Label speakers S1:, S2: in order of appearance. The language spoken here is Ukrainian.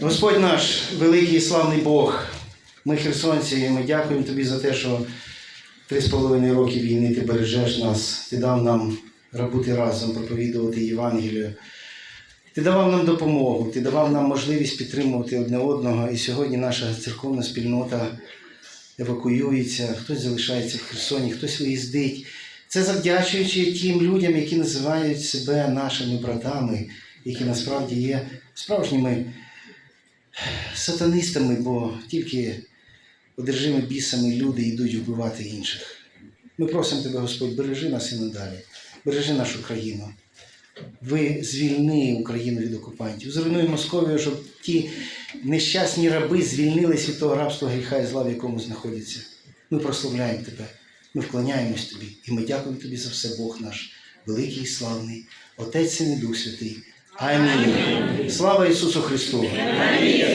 S1: Господь наш, великий і славний Бог, ми херсонці, і ми дякуємо Тобі за те, що три з половиною роки війни ти бережеш нас, ти дав нам бути разом, проповідувати Євангелію. Ти давав нам допомогу, ти давав нам можливість підтримувати одне одного. І сьогодні наша церковна спільнота евакуюється, хтось залишається в Херсоні, хтось виїздить. Це завдячуючи тим людям, які називають себе нашими братами, які насправді є справжніми сатанистами, бо тільки одержими бісами люди йдуть вбивати інших. Ми просимо тебе, Господь, бережи нас і надалі, бережи нашу країну. Ви звільни Україну від окупантів. Зруйнуй Московію, щоб ті нещасні раби звільнились від того рабства гріха і зла, в якому знаходяться. Ми прославляємо тебе, ми вклоняємось тобі, і ми дякуємо тобі за все, Бог наш, великий і славний, Отець і Дух Святий. Амінь. Слава Ісусу Христу!
S2: Амінь.